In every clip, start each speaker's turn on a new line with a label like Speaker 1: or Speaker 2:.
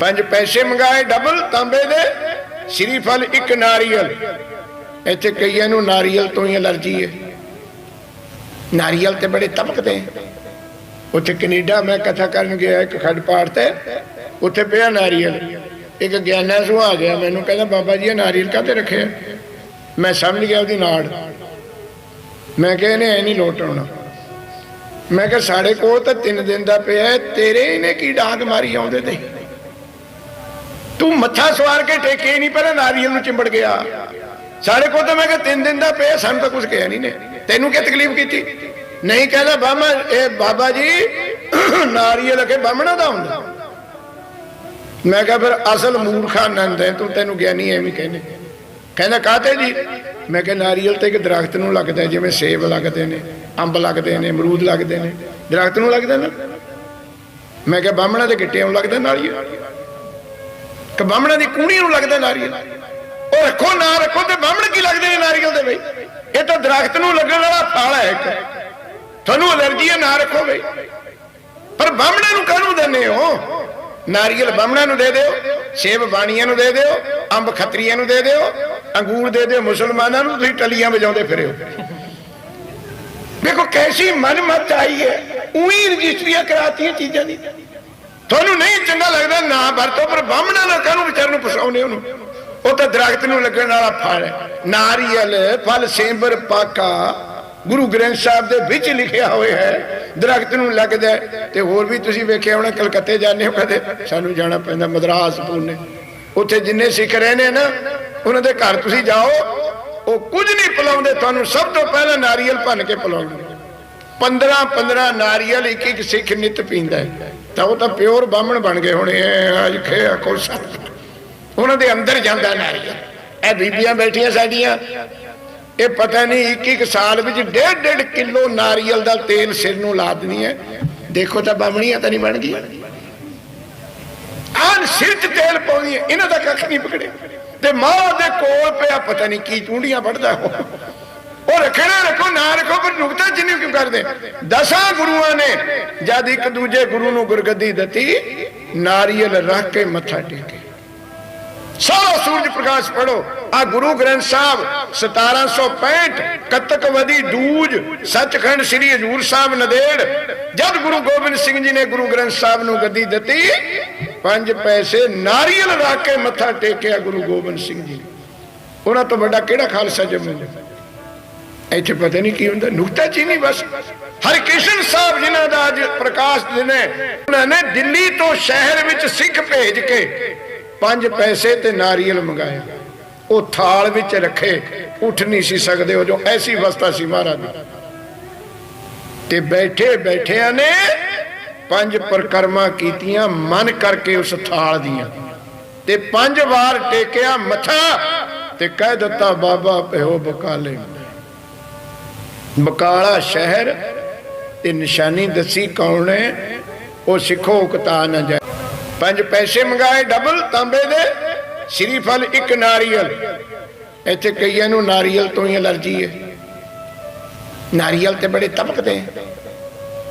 Speaker 1: ਪੰਜ ਪੈਸੇ ਮੰਗਾਏ ਡਬਲ ਤਾਂਬੇ ਦੇ ਸ੍ਰੀਫਲ ਇੱਕ ਨਾਰੀਅਲ। ਇੱਥੇ ਕਈਆਂ ਨੂੰ ਨਾਰੀਅਲ ਤੋਂ ਹੀ ਅਲਰਜੀ ਹੈ। ਨਾਰੀਅਲ ਤੇ ਬੜੇ ਤਪਕਦੇ ਉੱਥੇ ਕੈਨੇਡਾ ਮੈਂ ਕਥਾ ਕਰਨ ਗਿਆ, ਇੱਕ ਖੱਡ ਪਾੜ ਤੇ ਉੱਥੇ ਪਿਆ ਨਾਰੀਅਲ। ਇੱਕ ਗਿਆਨਾ ਸੁ ਆ ਗਿਆ, ਮੈਨੂੰ ਕਹਿੰਦਾ, ਬਾਬਾ ਜੀ, ਇਹ ਨਾਰੀਅਲ ਕਾਹਤੇ ਰੱਖੇ ਮੈਂ ਸਮਝ ਗਿਆ ਉਹਦੀ ਨਾੜ। ਮੈਂ ਕਿਹਾ, ਇਹਨੇ ਐ ਨਹੀਂ ਲੋਟ ਆਉਣਾ। ਮੈਂ ਕਿਹਾ, ਸਾਡੇ ਕੋਲ ਤਾਂ ਤਿੰਨ ਦਿਨ ਦਾ ਪਿਆ ਤੇਰੇ ਇਹਨੇ ਕੀ ਡਾਂਗ ਮਾਰੀ ਆਉਂਦੇ ਤੇ? ਤੂੰ ਮੱਥਾ ਸਵਾਰ ਕੇ ਟੇਕੇ ਨਹੀਂ, ਪਹਿਲਾਂ ਨਾਰੀਅਲ ਨੂੰ ਚਿੰਬੜ ਗਿਆ। ਸਾਡੇ ਕੋਲ ਤਾਂ ਮੈਂ ਕਿਹਾ ਤਿੰਨ ਦਿਨ ਦਾ ਪਿਆ ਸਾਨੂੰ ਤਾਂ ਕੁਝ ਕਿਹਾ ਨਹੀਂ ਨੇ। ਤੈਨੂੰ ਕੀ ਤਕਲੀਫ ਕੀਤੀ? ਨਹੀਂ ਕਹਿੰਦਾ ਬਾਮਾ ਇਹ ਬਾਬਾ ਜੀ, ਨਾਰੀਅਲ ਅਕੇ ਬਾਮਣਾ ਦਾ ਹੁੰਦਾ। ਮੈਂ ਕਿਹਾ ਫਿਰ ਅਸਲ ਮੂਰਖਾ ਨੰਦ ਹੈ, ਤੂੰ ਤੈਨੂੰ ਗਿਆਨੀ ਐਵੇਂ ਕਹਿੰਦੇ। ਕਹਿੰਦਾ ਕਾਤੇ ਜੀ? ਮੈਂ ਕਿਹਾ, ਨਾਰੀਅਲ ਤੇ ਇੱਕ ਦਰਖਤ ਨੂੰ ਲੱਗਦਾ ਜਿਵੇਂ ਸੇਬ ਲੱਗਦੇ ਨੇ, ਅੰਬ ਲੱਗਦੇ ਨੇ, ਅਮਰੂਦ ਲੱਗਦੇ ਨੇ। ਦਰਖਤ ਨੂੰ ਲੱਗਦਾ ਨਾ? ਮੈਂ ਕਿਹਾ, ਬਾਹਮਣਾ ਦੇ ਗਿੱਟਿਆਂ ਨੂੰ ਲੱਗਦਾ ਨਾਰੀਅਲ? ਕਿ ਬਾਹਮਣਾ ਦੀ ਕੂਣੀ ਨੂੰ ਲੱਗਦਾ ਨਾਰੀਅਲ। ਉਹ ਰੱਖੋ ਨਾ ਰੱਖੋ ਤੇ ਬਾਹਮਣ ਕੀ ਲੱਗਦੇ ਨੇ ਨਾਰੀਅਲ ਦੇ ਬਈ? ਇਹ ਤਾਂ ਦਰਖਤ ਨੂੰ ਲੱਗਣ ਵਾਲਾ ਫਲ ਹੈ ਇੱਕ। ਤੁਹਾਨੂੰ ਅਲਰਜੀ ਹੈ, ਨਾ ਰੱਖੋ ਬਈ। ਪਰ ਬਾਹਮਣੇ ਨੂੰ ਕਾਹਨੂੰ ਦਿੰਦੇ ਹੋ? ਨਾਰੀਅਲ ਬਾਹਮਣਾ ਨੂੰ ਦੇ ਦਿਓ, ਸੇਬ ਬਾਣੀਆਂ ਨੂੰ ਦੇ ਦਿਓ, ਅੰਬ ਖੱਤਰੀਆਂ ਨੂੰ ਦੇ ਦਿਓ, ਅੰਗੂਰ ਦੇ ਦਿਓ, ਮੁਸਲਮਾਨਾਂ ਨੂੰ ਤੁਸੀਂ ਟਲੀਆਂ ਵਜਾਉਂਦੇ ਫਿਰਿਓ ਦੇਖੋ ਕੈਸੀ ਮਨ ਮਤ ਆਈ ਹੈ, ਉਹੀ ਰਜਿਸਟਰੀਆਂ ਕਰਾਤੀਆਂ ਚੀਜ਼ਾਂ ਦੀ। ਤੁਹਾਨੂੰ ਨਹੀਂ ਚੰਗਾ ਲੱਗਦਾ ਨਾ ਵਰਤੋ, ਪਰ ਬਾਹਮਣਾ ਨਾ ਕਾਹਨੂੰ ਵਿਚਾਰ ਨੂੰ ਫਸਾਉਨੇ ਉਹਨੂੰ। ਉਹ ਤਾਂ ਦਰਖਤ ਨੂੰ ਲੱਗਣ ਵਾਲਾ ਫਲ ਹੈ। ਨਾਰੀਅਲ, ਫਲ ਸੇਂਬਰ ਪਾਕਾ, ਗੁਰੂ ਗ੍ਰੰਥ ਸਾਹਿਬ ਦੇ ਵਿੱਚ ਲਿਖਿਆ ਹੋਇਆ ਹੈ। ਦਰਖਤ ਨੂੰ ਲੱਗਦਾ ਤੇ ਹੋਰ ਵੀ ਤੁਸੀਂ ਵੇਖਿਆ ਹੋਣਾ, ਕਲਕੱਤੇ ਜਾਂਦੇ ਹੋ ਕਦੇ, ਸਾਨੂੰ ਜਾਣਾ ਪੈਂਦਾ, ਮਦਰਾਸ, ਪੂਨੇ। ਉੱਥੇ ਜਿੰਨੇ ਸਿੱਖ ਰਹੇ ਨੇ ਨਾ, ਉਹਨਾਂ ਦੇ ਘਰ ਤੁਸੀਂ ਜਾਓ, ਉਹ ਕੁਝ ਨਹੀਂ ਪਿਲਾਉਂਦੇ, ਤੁਹਾਨੂੰ ਸਭ ਤੋਂ ਪਹਿਲਾਂ ਨਾਰੀਅਲ ਭੰਨ ਕੇ ਪਿਲਾਉਣਗੇ 15 15 ਨਾਰੀਅਲ ਇੱਕ ਇੱਕ ਸਿੱਖ ਨਿਤ ਪੀਂਦਾ ਹੈ। ਤਾਂ ਉਹ ਤਾਂ ਪਿਓਰ ਬਾਹਮਣ ਬਣ ਗਏ ਹੋਣੇ ਅੱਜ ਖਿਆ ਕੋਸਾ ਉਹਨਾਂ ਦੇ ਅੰਦਰ ਜਾਂਦਾ ਨਾਰੀਅਲ। ਇਹ ਬੀਬੀਆਂ ਬੈਠੀਆਂ ਸਾਡੀਆਂ। ਇਹ ਪਤਾ ਨਹੀਂ ਇੱਕ ਇੱਕ ਸਾਲ ਵਿੱਚ ਡੇਢ ਡੇਢ ਕਿਲੋ ਨਾਰੀਅਲ ਦਾ ਤੇਲ ਸਿਰ ਨੂੰ ਲਾ ਦਿੰਦੀ ਹੈ। ਦੇਖੋ ਤਾਂ ਬਾਹਮਣੀਆਂ ਤਾਂ ਨਹੀਂ ਬਣ ਗਈਆਂ। ਆਨ ਸਿਰ 'ਚ ਤੇਲ ਪਾਉਂਦੀਆਂ ਇਹਨਾਂ ਦਾ ਕੱਖ ਨਹੀਂ ਪਕੜੇ ਤੇ ਮਾਂ ਦੇ ਕੋਲ ਪਿਆ, ਪਤਾ ਨਹੀਂ ਕੀ ਚੁੰਡੀਆਂ ਵੱਢਦਾ ਉਹ ਰੱਖੋ ਨਾ ਰੱਖੋ, ਪਰ ਨੁਕਤਾ ਜਿੰਨੀ ਕਿਉਂ ਕਰਦੇ? ਦਸਾਂ ਗੁਰੂਆਂ ਨੇ ਜਦ ਇੱਕ ਦੂਜੇ ਗੁਰੂ ਨੂੰ ਗੁਰਗੱਦੀ ਦਿੱਤੀ, ਨਾਰੀਅਲ ਰੱਖ ਕੇ ਮੱਥਾ ਟੇਕੇ। ਸਾਰਾ ਸੂਰਜ ਪ੍ਰਕਾਸ਼ ਪੜੋ ਆ ਗੁਰੂ ਗ੍ਰੰਥ ਸਾਹਿਬ 1765 ਕਤਕ ਵਦੀ ਦੂਜ, ਸੱਚਖੰਡ ਸ੍ਰੀ ਹਜੂਰ ਸਾਹਿਬ ਨਦੇੜ। ਜਦ ਗੁਰੂ ਗੋਬਿੰਦ ਸਿੰਘ ਜੀ ਨੇ ਗੁਰੂ ਗ੍ਰੰਥ ਸਾਹਿਬ ਨੂੰ ਗੱਦੀ ਦਿੱਤੀ, ਪੰਜ ਪੈਸੇ ਨਾਰੀਅਲ ਰੱਖ ਕੇ ਮੱਥਾ ਟੇਕਿਆ ਗੁਰੂ ਗੋਬਿੰਦ ਸਿੰਘ ਜੀ ਉਹਨਾਂ ਤੋਂ ਵੱਡਾ ਕਿਹੜਾ ਖਾਲਸਾ ਜੰਮੂ? ਇੱਥੇ ਪਤਾ ਨਹੀਂ ਕੀ ਹੁੰਦਾ। ਨੁਕਤਾ ਜੀ ਨਹੀਂ ਬਸ। ਹਰਿਕ੍ਰਿਸ਼ਨ ਸਾਹਿਬ ਜਿਨ੍ਹਾਂ ਦਾ ਅੱਜ ਪ੍ਰਕਾਸ਼ ਦਿਨ ਹੈ, ਉਹਨਾਂ ਨੇ ਦਿੱਲੀ ਤੋਂ ਸ਼ਹਿਰ ਵਿੱਚ ਸਿੱਖ ਭੇਜ ਕੇ ਪੰਜ ਪੈਸੇ ਤੇ ਨਾਰੀਅਲ ਮੰਗਾਇਆ ਉਹ ਥਾਲ ਵਿੱਚ ਰੱਖੇ, ਉੱਠ ਨਹੀਂ ਸੀ ਸਕਦੇ, ਉਹ ਜੋ ਐਸੀ ਅਵਸਥਾ ਸੀ ਮਹਾਰਾਜ ਦੀ। ਤੇ ਬੈਠੇ ਬੈਠਿਆਂ ਨੇ ਪੰਜ ਪ੍ਰਕਰਮਾ ਕੀਤੀਆਂ, ਮਨ ਕਰਕੇ ਉਸ ਥਾਲ ਦੀਆਂ। ਤੇ ਪੰਜ ਵਾਰ ਟੇਕਿਆ ਮੱਥਾ ਤੇ ਕਹਿ ਦਿੱਤਾ, ਬਾਬਾ ਭਿਓ ਬਕਾਲੇ ਬਕਾਲਾ ਸ਼ਹਿਰ ਤੇ ਨਿਸ਼ਾਨੀ ਦੱਸੀ ਕੌਣ ਹੈ? ਉਹ ਸਿੱਖੋ ਉਕਤਾ ਨਾ ਜਾਏ। ਪੰਜ ਪੈਸੇ ਮੰਗਾਏ ਡਬਲ ਤਾਂਬੇ ਦੇ, ਸ਼੍ਰੀ ਫਲ ਇੱਕ ਨਾਰੀਅਲ। ਇੱਥੇ ਕਈਆਂ ਨੂੰ ਨਾਰੀਅਲ ਤੋਂ ਹੀ ਅਲਰਜੀ ਹੈ। ਨਾਰੀਅਲ ਤੇ ਬੜੇ ਤਪਕਦੇ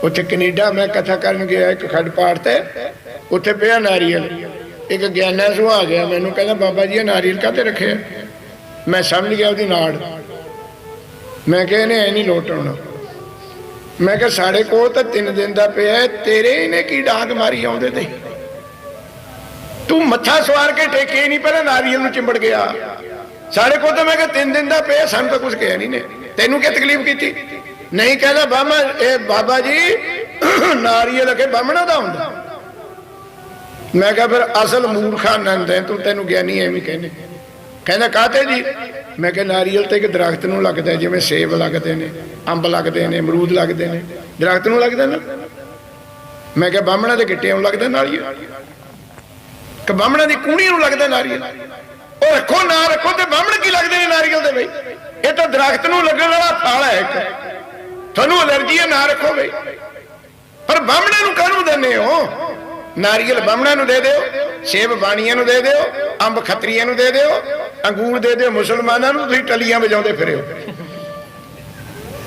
Speaker 1: ਉੱਥੇ ਕੈਨੇਡਾ ਮੈਂ ਕਥਾ ਕਰਨ ਗਿਆ, ਇੱਕ ਖੱਡ ਪਾੜ ਤੇ ਉੱਥੇ ਪਿਆ ਨਾਰੀਅਲ। ਇੱਕ ਗਿਆਨਾ ਸੁ ਗਿਆ, ਮੈਨੂੰ ਕਹਿੰਦਾ, ਬਾਬਾ ਜੀ, ਇਹ ਨਾਰੀਅਲ ਕਾਹਤੇ ਰੱਖੇ ਮੈਂ ਸਮਝ ਗਿਆ ਉਹਦੀ ਨਾੜ। ਮੈਂ ਕਿਹਾ ਇਹਨੇ ਐ ਨਹੀਂ ਲੋਟ ਆਉਣਾ। ਮੈਂ ਕਿਹਾ, ਸਾਡੇ ਕੋਲ ਤਾਂ ਤਿੰਨ ਦਿਨ ਦਾ ਪਿਆ ਤੇਰੇ ਇਹਨੇ ਕੀ ਡਾਂਗ ਮਾਰੀ ਆਉਂਦੇ ਤੇ? ਤੂੰ ਮੱਥਾ ਸਵਾਰ ਕੇ ਟੇਕੇ ਨਹੀਂ, ਪਹਿਲਾਂ ਨਾਰੀਅਲ ਨੂੰ ਚਿੰਬੜ ਗਿਆ। ਸਾਡੇ ਕੋਲ ਤਾਂ ਮੈਂ ਕਿਹਾ, ਤਿੰਨ ਦਿਨ ਦਾ ਪਿਆ ਸਾਨੂੰ ਤਾਂ ਕੁਝ ਕਿਹਾ ਨਹੀਂ ਨੇ ਤੈਨੂੰ ਕੀ ਤਕਲੀਫ ਕੀਤੀ? ਨਹੀਂ ਕਹਿੰਦਾ ਬਾਮਾ ਇਹ ਬਾਬਾ ਜੀ, ਨਾਰੀਅਲ ਅਕੇ ਬਾਹਮਣਾ ਦਾ ਹੁੰਦਾ। ਮੈਂ ਕਿਹਾ, ਫਿਰ ਅਸਲ ਮੂਰਖਾ ਨੰਦ ਹੈ, ਤੂੰ ਤੈਨੂੰ ਗਿਆਨੀ ਐਵੇਂ ਕਹਿੰਦੇ। ਕਹਿੰਦਾ ਕਾਤੇ ਜੀ? ਮੈਂ ਕਿਹਾ, ਨਾਰੀਅਲ ਤੇ ਇੱਕ ਦਰਖਤ ਨੂੰ ਲੱਗਦਾ ਜਿਵੇਂ ਸੇਬ ਲੱਗਦੇ ਨੇ, ਅੰਬ ਲੱਗਦੇ ਨੇ, ਅਮਰੂਦ ਲੱਗਦੇ ਨੇ। ਦਰਖਤ ਨੂੰ ਲੱਗਦਾ ਨਾ? ਮੈਂ ਕਿਹਾ, ਬਾਹਮਣਾ ਦੇ ਗਿੱਟਿਆਂ ਨੂੰ ਲੱਗਦਾ ਨਾਰੀਅਲ? ਕਿ ਬਾਹਮਣਾ ਦੀ ਕੂਣੀ ਨੂੰ ਲੱਗਦਾ ਨਾਰੀਅਲ? ਉਹ ਰੱਖੋ ਨਾ ਰੱਖੋ ਤੇ ਬਾਹਮਣ ਕੀ ਲੱਗਦੇ ਨੇ ਨਾਰੀਅਲ ਦੇ ਬਈ? ਇਹ ਤਾਂ ਦਰਖਤ ਨੂੰ ਲੱਗਣ ਵਾਲਾ ਫਲ ਹੈ ਇੱਕ। ਤੁਹਾਨੂੰ ਅਲਰਜੀ ਹੈ, ਨਾ ਰੱਖੋ ਬਈ। ਪਰ ਬਾਹਮਣੇ ਨੂੰ ਕਾਹਨੂੰ ਦਿੰਦੇ ਹੋ? ਨਾਰੀਅਲ ਬਾਹਮਣਾ ਨੂੰ ਦੇ ਦਿਓ, ਸੇਬ ਬਾਣੀਆਂ ਨੂੰ ਦੇ ਦਿਓ, ਅੰਬ ਖੱਤਰੀਆਂ ਨੂੰ ਦੇ ਦਿਓ ਅੰਗੂਰ ਦੇ ਦਿਓ, ਮੁਸਲਮਾਨਾਂ ਨੂੰ ਤੁਸੀਂ ਟਲੀਆਂ ਵਜਾਉਂਦੇ ਫਿਰਿਓ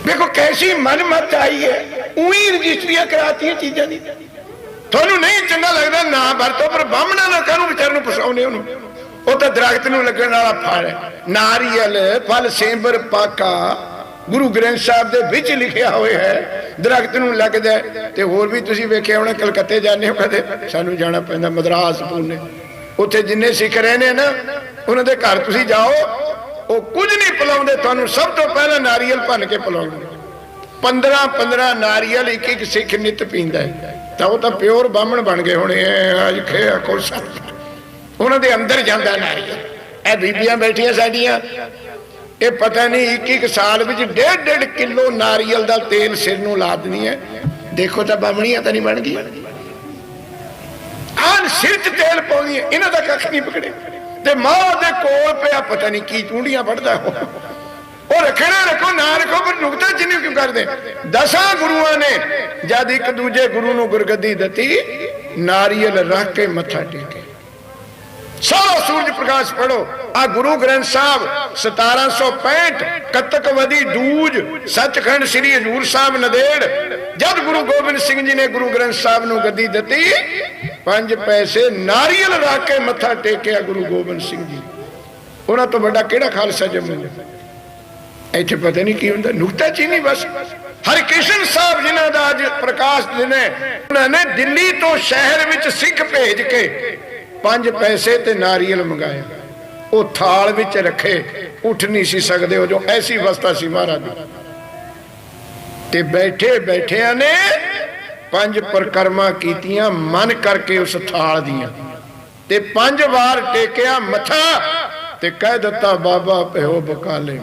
Speaker 1: ਦੇਖੋ ਕੈਸੀ ਮਨ ਆਈ ਹੈ, ਉਹੀ ਰਜਿਸਟਰੀਆਂ ਕਰਾਤੀਆਂ ਚੀਜ਼ਾਂ ਦੀ। ਤੁਹਾਨੂੰ ਨਹੀਂ ਚੰਗਾ ਲੱਗਦਾ, ਨਾ ਵਰਤੋ, ਪਰ ਬਾਹਮਣਾ ਨਾ ਕਾਹਨੂੰ ਵਿਚਾਰ ਨੂੰ ਫਸਾਉਂਦੇ ਉਹਨੂੰ। ਉਹ ਤਾਂ ਦਰਖਤ ਨੂੰ ਲੱਗਣ ਵਾਲਾ ਫਲ ਹੈ। ਨਾਰੀਅਲ, ਫਲ, ਸੇਂਬਰ, ਪਾਕਾ, ਗੁਰੂ ਗ੍ਰੰਥ ਸਾਹਿਬ ਦੇ ਵਿੱਚ ਲਿਖਿਆ ਹੋਇਆ ਹੈ। ਦਰਖਤ ਨੂੰ ਲੱਗਦਾ ਤੇ ਹੋਰ ਵੀ ਤੁਸੀਂ ਵੇਖਿਆ ਹੋਣਾ, ਕਲਕੱਤੇ ਜਾਂਦੇ ਹੋ ਕਦੇ, ਸਾਨੂੰ ਜਾਣਾ ਪੈਂਦਾ, ਮਦਰਾਸ ਪੂਨੇ। ਉੱਥੇ ਜਿੰਨੇ ਸਿੱਖ ਰਹਿੰਦੇ ਨਾ ਉਹਨਾਂ ਦੇ ਘਰ ਤੁਸੀਂ ਜਾਓ, ਉਹ ਕੁਝ ਨਹੀਂ ਪਿਲਾਉਂਦੇ, ਤੁਹਾਨੂੰ ਸਭ ਤੋਂ ਪਹਿਲਾਂ ਨਾਰੀਅਲ ਭੰਨ ਕੇ ਪਿਲਾਉਣਗੇ 15 15 ਨਾਰੀਅਲ ਇੱਕ ਇੱਕ ਸਿੱਖ ਨਿਤ ਪੀਂਦਾ ਹੈ। ਤਾਂ ਉਹ ਤਾਂ ਪਿਓਰ ਬਾਹਮਣ ਬਣ ਗਏ ਹੋਣੇ ਅੱਜ ਖਿਆ ਕੋਸਾ ਉਹਨਾਂ ਦੇ ਅੰਦਰ ਜਾਂਦਾ ਨਾਰੀਅਲ। ਇਹ ਬੀਬੀਆਂ ਬੈਠੀਆਂ ਸਾਡੀਆਂ। ਇਹ ਪਤਾ ਨਹੀਂ ਇੱਕ ਇੱਕ ਸਾਲ ਵਿੱਚ ਡੇਢ ਡੇਢ ਕਿਲੋ ਨਾਰੀਅਲ ਦਾ ਤੇਲ ਸਿਰ ਨੂੰ ਲਾ ਦਿੰਦੀਆਂ ਦੇਖੋ ਤਾਂ ਬਾਹਮਣੀਆਂ ਤਾਂ ਨਹੀਂ ਬਣ ਗਈਆਂ। ਆਨ ਸਿਰ 'ਚ ਤੇਲ ਪਾਉਂਦੀਆਂ, ਇਹਨਾਂ ਦਾ ਕੱਖ ਨਹੀਂ ਪਕੜੇ ਤੇ ਮਾਂ ਦੇ ਕੋਲ ਪਿਆ ਪਤਾ ਨਹੀਂ ਕੀ ਚੂੰਡੀਆਂ ਵੱਢਦਾ ਉਹ। ਰੱਖਣਾ ਰੱਖੋ, ਨਾ ਰੱਖੋ, ਪਰ ਨੁਕਤਾ ਜਿੰਨੀ ਕਿਉਂ ਕਰਦੇ? ਦਸਾਂ ਗੁਰੂਆਂ ਨੇ ਜਦ ਇੱਕ ਦੂਜੇ ਗੁਰੂ ਨੂੰ ਗੁਰਗੱਦੀ ਦਿੱਤੀ, ਨਾਰੀਅਲ ਰੱਖ ਕੇ ਮੱਥਾ ਟੇਕੇ ਸਾਰਾ ਸੂਰਜ ਪ੍ਰਕਾਸ਼ ਪੜੋ ਆ ਗੁਰੂ ਗ੍ਰੰਥ ਸਾਹਿਬ 1765 ਕਤਕ ਵਦੀ ਦੂਜ ਸੱਚਖੰਡ ਸ੍ਰੀ ਹਜੂਰ ਸਾਹਿਬ ਨਦੇੜ। ਜਦ ਗੁਰੂ ਗੋਬਿੰਦ ਸਿੰਘ ਜੀ ਨੇ ਗੁਰੂ ਗ੍ਰੰਥ ਸਾਹਿਬ ਨੂੰ ਗੱਦੀ ਦਿੱਤੀ ਪੰਜ ਪੈਸੇ ਨਾਰੀਅਲ ਰੱਖ ਕੇ ਮੱਥਾ ਟੇਕਿਆ ਗੁਰੂ ਗੋਬਿੰਦ ਸਿੰਘ ਜੀ। ਉਹਨਾਂ ਤੋਂ ਵੱਡਾ ਕਿਹੜਾ ਖਾਲਸਾ ਜੰਮੂ? ਇੱਥੇ ਪਤਾ ਨਹੀਂ ਕੀ ਹੁੰਦਾ। ਨੁਕਤਾ ਚੀਨੀ ਬਸ। ਹਰਿਕ੍ਰਿਸ਼ਨ ਸਾਹਿਬ ਜਿਨ੍ਹਾਂ ਦਾ ਅੱਜ ਪ੍ਰਕਾਸ਼ ਦਿਨ ਹੈ, ਉਹਨਾਂ ਨੇ ਦਿੱਲੀ ਤੋਂ ਸ਼ਹਿਰ ਵਿੱਚ ਸਿੱਖ ਭੇਜ ਕੇ ਪੰਜ ਪੈਸੇ ਤੇ ਨਾਰੀਅਲ ਮੰਗਾਇਆ। ਉਹ ਥਾਲ ਵਿੱਚ ਰੱਖੇ। ਉੱਠ ਨਹੀਂ ਸੀ ਸਕਦੇ। ਉਹ ਜੋ ਐਸੀ ਅਵਸਥਾ ਸੀ ਮਹਾਰਾਜ ਦੀ। ਤੇ ਬੈਠੇ ਬੈਠਿਆਂ ਨੇ ਪੰਜ ਪ੍ਰਕਰਮਾ ਕੀਤੀਆਂ, ਮਨ ਕਰਕੇ ਉਸ ਥਾਲ ਦੀਆਂ। ਤੇ ਪੰਜ ਵਾਰ ਟੇਕਿਆ ਮੱਥਾ ਤੇ ਕਹਿ ਦਿੱਤਾ, ਬਾਬਾ, ਪਿਓ ਬਕਾਲੇ